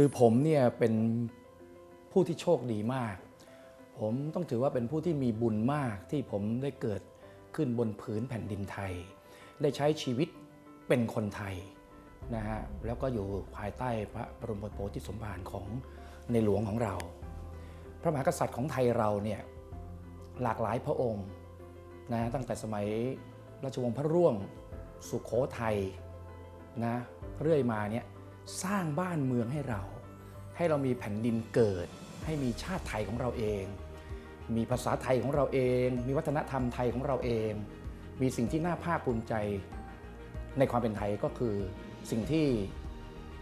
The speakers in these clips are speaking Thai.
คือผมเนี่ยเป็นผู้ที่โชคดีมาก ผมต้องถือว่าเป็นผู้ที่มีบุญมากที่ผมได้เกิดขึ้นบนผืนแผ่นดินไทย ได้ใช้ชีวิตเป็นคนไทยนะฮะแล้วก็อยู่ภายใต้พระบรมโพธิสมภารของในหลวงของเรา พระมหากษัตริย์ของไทยเราเนี่ยหลากหลายพระองค์นะตั้งแต่สมัยราชวงศ์พระร่วงสุขโขทัยนะเรื่อยมาเนี่ย สร้างบ้านเมืองให้เรา ให้เรามีแผ่นดินเกิด ให้มีชาติไทยของเราเอง มีภาษาไทยของเราเอง มีวัฒนธรรมไทยของเราเอง มีสิ่งที่น่าภาคภูมิใจ ในความเป็นไทยก็คือสิ่งที่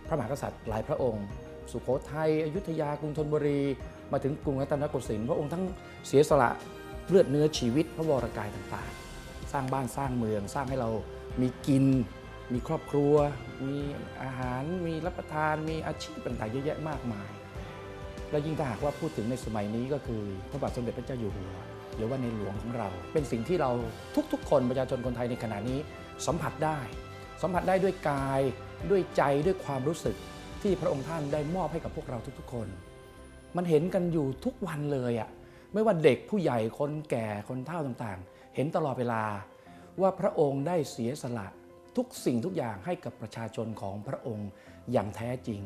พระมหากษัตริย์หลายพระองค์ สุโขทัยอยุธยากรุงธนบุรี มาถึงกรุงรัตนโกสินทร์พระองค์ทั้งเสียสละเลือดเนื้อชีวิตพระวรกายต่างๆ สร้างบ้านสร้างเมือง สร้างให้เรามีกิน มีครอบครัว มีอาหาร มีรับประทาน มีอาชีพต่างๆเยอะแยะมากมาย และยิ่งถ้าหากว่าพูดถึงในสมัยนี้ก็คือพระบาทสมเด็จพระเจ้าอยู่หัวหรือว่าในหลวงของเรา เป็นสิ่งที่เราทุกๆ คนประชาชนคนไทยในขณะนี้สัมผัสได้ สัมผัสได้ด้วยกายด้วยใจด้วยความรู้สึกที่พระองค์ท่านได้มอบให้กับพวกเราทุกๆ คน มันเห็นกันอยู่ทุกวันเลยอะไม่ว่าเด็กผู้ใหญ่คนแก่คนเฒ่าต่างๆ เห็นตลอดเวลาว่าพระองค์ได้เสียสละ ทุกสิ่งทุกอย่างให้กับประชาชนของพระองค์อย่างแท้จริง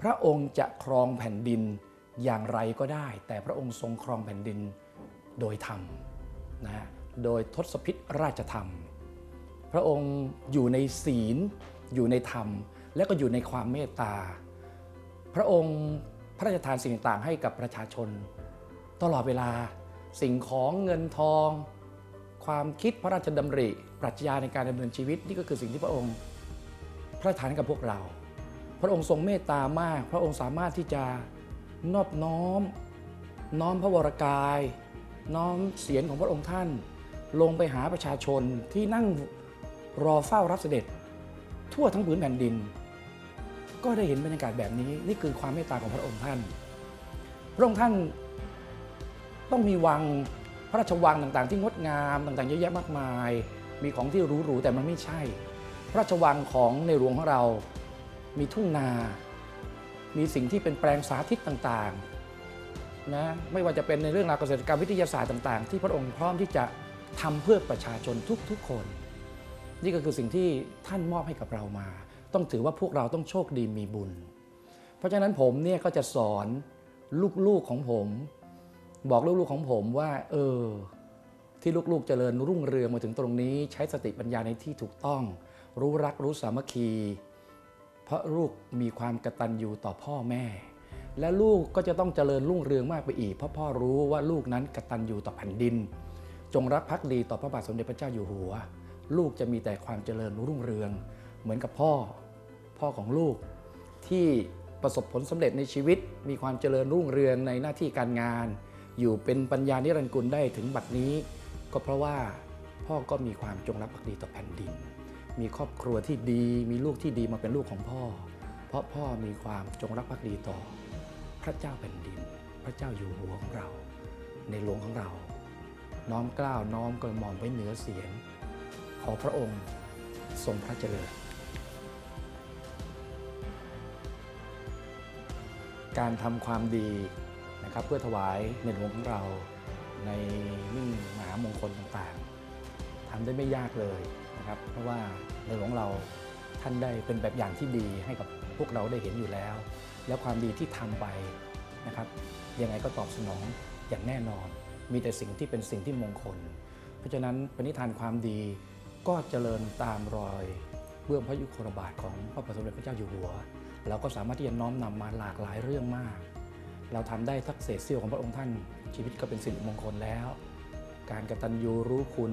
พระองค์จะครองแผ่นดินอย่างไรก็ได้ แต่พระองค์ทรงครองแผ่นดินโดยธรรมนะฮะโดยทศพิธราชธรรม พระองค์อยู่ในศีล อยู่ในธรรม และก็อยู่ในความเมตตา พระองค์พระราชทานสิ่งต่างๆให้กับประชาชน ตลอดเวลาสิ่งของเงินทอง ความคิดพระราชดำริ ปรัชญาในการดำเนินชีวิตนี่ก็คือสิ่งที่พระองค์พระราชทานกับพวกเรา พระองค์ทรงเมตตามาก พระองค์สามารถที่จะนอบน้อม น้อมพระวรกาย น้อมเสียงของพระองค์ท่าน ลงไปหาประชาชนที่นั่งรอเฝ้ารับเสด็จ ทั่วทั้งผืนแผ่นดิน ก็ได้เห็นบรรยากาศแบบนี้ นี่คือความเมตตาของพระองค์ท่าน พระองค์ท่านต้องมีวัง พระราชวังต่างๆ ที่งดงามต่างๆ เยอะแยะมากมาย มีของที่หรูๆแต่มันไม่ใช่ พระราชวังของในหลวงของเรา มีทุ่งนา มีสิ่งที่เป็นแปลงสาธิตต่างๆนะไม่ว่าจะเป็นในเรื่องราวเกษตรกรรมวิทยาศาสตร์ต่าง ๆ ที่พระองค์พร้อมที่จะทำเพื่อประชาชนทุกๆคน นี่ก็คือสิ่งที่ท่านมอบให้กับเรามา ต้องถือว่าพวกเราต้องโชคดีมีบุญ เพราะฉะนั้นผมเนี่ยก็จะสอนลูกๆของผม บอกลูกๆของผมว่า เออ ที่ลูกๆเจริญรุ่งเรืองมาถึงตรงนี้ ใช้สติปัญญาในที่ถูกต้อง รู้รักรู้สามัคคี เพราะลูกมีความกตัญญูต่อพ่อแม่ และลูกก็จะต้องเจริญรุ่งเรืองมากไปอีก เพราะพ่อรู้ว่าลูกนั้นกตัญญูต่อแผ่นดิน จงรักภักดีต่อพระบาทสมเด็จพระเจ้าอยู่หัว ลูกจะมีแต่ความเจริญรุ่งเรือง เหมือนกับพ่อ พ่อของลูกที่ประสบผลสำเร็จในชีวิต มีความเจริญรุ่งเรืองในหน้าที่การงาน อยู่เป็นปัญญานิรันดร์กุลได้ถึงบัดนี้ ก็เพราะว่าพ่อก็มีความจงรักภักดีต่อแผ่นดิน มีครอบครัวที่ดี มีลูกที่ดีมาเป็นลูกของพ่อ เพราะพ่อมีความจงรักภักดีต่อ พระเจ้าแผ่นดิน พระเจ้าอยู่หัวของเรา ในหลวงของเรา น้อมกล้าวน้อมกระหม่อมไว้เหนือเสียง ขอพระองค์ทรงพระเจริญการทำความดี นะครับเพื่อถวายในหลวงของเราในมิ่งมหามงคลต่างๆทำได้ไม่ยากเลยนะครับ เพราะว่าในหลวงเราท่านได้เป็นแบบอย่างที่ดีให้กับพวกเราได้เห็นอยู่แล้ว แล้วความดีที่ทำไปนะครับ ยังไงก็ตอบสนองอย่างแน่นอน มีแต่สิ่งที่เป็นสิ่งที่มงคล เพราะฉะนั้นปณิธานความดีก็เจริญตามรอยเบื้องพระยุคลบาทของพระบาทสมเด็จพระเจ้าอยู่หัว เราก็สามารถที่จะน้อมนำมาหลากหลายเรื่องมาก เราทำได้ทักเศษเสี้ยวของพระองค์ท่าน ชีวิตก็เป็นสิริมงคลแล้ว การกตัญญูรู้คุณ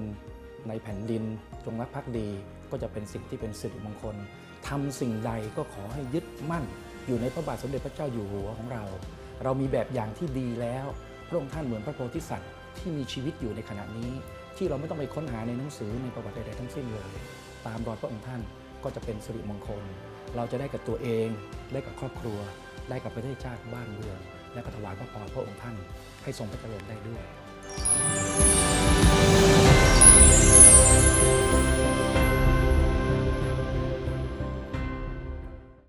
ในแผ่นดินจงรักภักดีก็จะเป็นสิ่งที่เป็นสิริมงคลทำสิ่งใดก็ขอให้ยึดมั่น อยู่ในพระบาทสมเด็จพระเจ้าอยู่หัวของเรา เรามีแบบอย่างที่ดีแล้ว พระองค์ท่านเหมือนพระโพธิสัตว์ที่มีชีวิตอยู่ในขณะนี้ ที่เราไม่ต้องไปค้นหาในหนังสือในประวัติใดๆทั้งสิ้นเลย ตามรอยพระองค์ท่านก็จะเป็นสิริมงคล เราจะได้กับตัวเอง ได้กับครอบครัว ได้กับประเทศชาติบ้านเมือง และก็ถวายพระพรพระองค์ท่านให้ทรงพระเจริญได้ด้วย